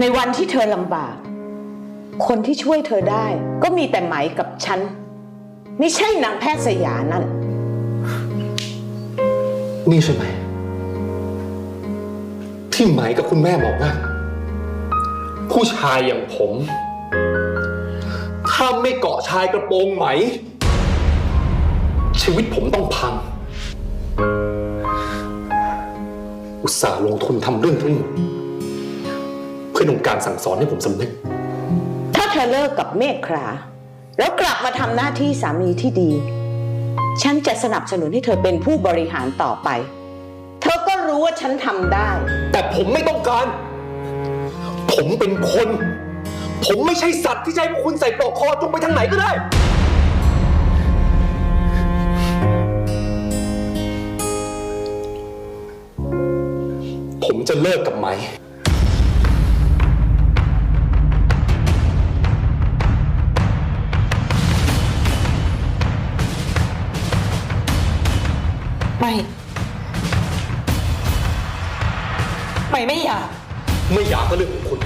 ในวันที่เธอลำบาก คนที่ช่วยเธอได้ ก็มีแต่ไหมกับฉัน ไม่ใช่นางแพทย์สยานั่น นี่ใช่ไหม ที่ไหมกับคุณแม่บอกว่า ผู้ชายอย่างผม ถ้าไม่เกาะชายกระโปรงไหม ชีวิตผมต้องพัง อุตส่าห์ลงทุนทำเรื่องทั้งหมด เพื่อต้องการสั่งสอนให้ผมสำนึก ถ้าเธอเลิกกับเมฆครา แล้วกลับมาทำหน้าที่สามีที่ดี ฉันจะสนับสนุนให้เธอเป็นผู้บริหารต่อไป เธอก็รู้ว่าฉันทำได้ แต่ผมไม่ต้องการ ผมเป็นคน ผมไม่ใช่สัตว์ที่จะให้พวกคุณใส่ปลอกคอจงไปทางไหนก็ได้ ผมจะเลิกกับไหม ไม่ไม่ไม่อยากไม่อยากก็เรื่องของคุณ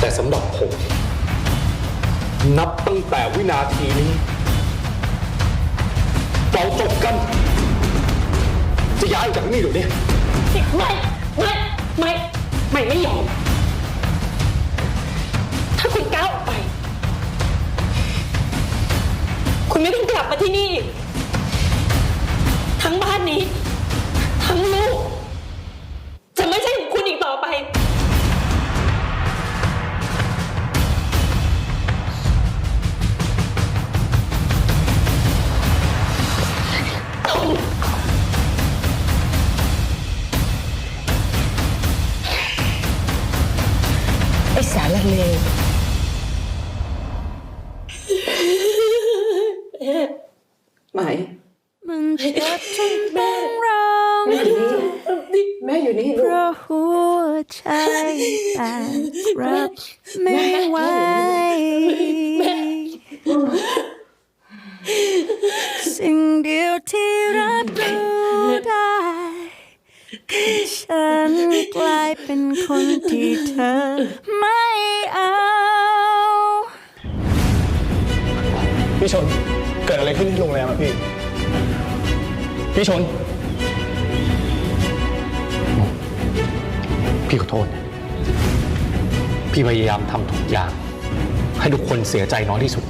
แต่สำหรับผม นับตั้งแต่วินาทีนี้ เราจบกัน จะย้ายออกจากที่นี่เดี๋ยวนี้ ไม่ไม่ไม่ไม่ไม่ยอม ถ้าคุณก้าวออกไป คุณไม่ต้องกลับมาที่นี่อีก ทั้งบ้านนี้ ทั้งลูก จะไม่ใช่ของคุณอีกต่อไป ไอ้สารเลว ม่อยู่นี่เพลูกราะหัวใจแตกรับไม่ไหวสิ่งเดียวที่รับรู้ได้คือฉันกลายเป็นคนที่เธอไม่เอา พี่ชน เกิดอะไรขึ้นที่โรงแรมอะพี่ พี่ชน พี่ขอโทษ พี่พยายามทำทุกอย่าง ให้ทุกคนเสียใจน้อยที่สุด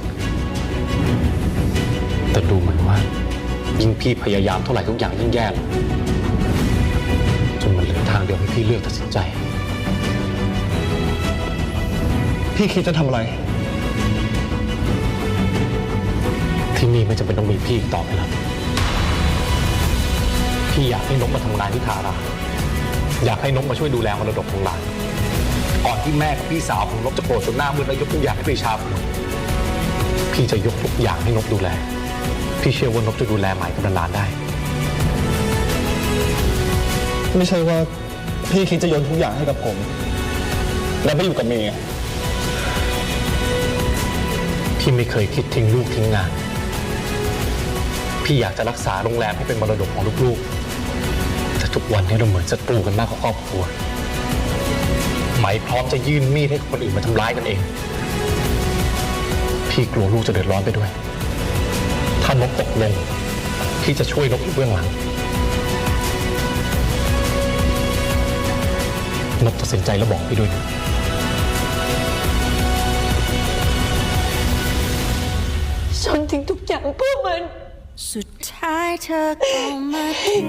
แต่ดูเหมือนว่า ยิ่งพี่พยายามเท่าไหร่ทุกอย่างยิ่งแย่ลงจนมันเหลือทางเดียวให้พี่เลือกตัดสินใจ พี่คิดจะทำอะไร ที่นี่ไม่จำเป็นต้องมีพี่อีกต่อไปแล้ว พี่อยากให้นกมาทำงานที่ทารา อยากให้นกมาช่วยดูแลมรดกของหลานก่อนที่แม่กับพี่สาวของนกจะโกรธจนหน้ามืดแล้วยกทุกอย่างให้ปรีชาผมพี่จะยกทุกอย่างให้นกดูแล พี่เชื่อว่านกจะดูแลหมายกับหลานได้ ไม่ใช่ว่าพี่คิดจะโยนทุกอย่างให้กับผม แล้วไปอยู่กับเมย์พี่ไม่เคยคิดทิ้งลูกทิ้งงาน พี่อยากจะรักษาโรงแรมให้เป็นมรดกของลูกๆแต่ ทุกวันนี้เราเหมือนศัตรูกันมากกว่าครอบครัว ไหมพร้อมจะยื่นมีดให้คนอื่นมาทำร้ายกันเอง พี่กลัวลูกจะเดือดร้อนไปด้วย ถ้านกตกลงพี่จะช่วยนกอยู่เบื้องหลัง นกตัดสินใจแล้วบอกพี่ด้วยนะฉันทิ้งทุกอย่างเพื่อมัน สุดท้ายเธอก็มาทิ้ง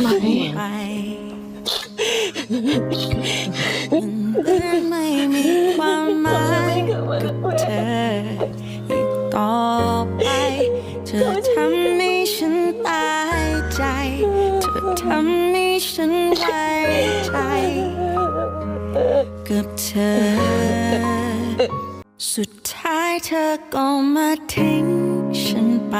ไม่ไปมันไม่มีความหมายกับเธออีกต่อไป เธอทำให้ฉันตายใจ เธอทำให้ฉันไว้ใจกับเธอ สุดท้ายเธอก็มาทิ้งฉันไป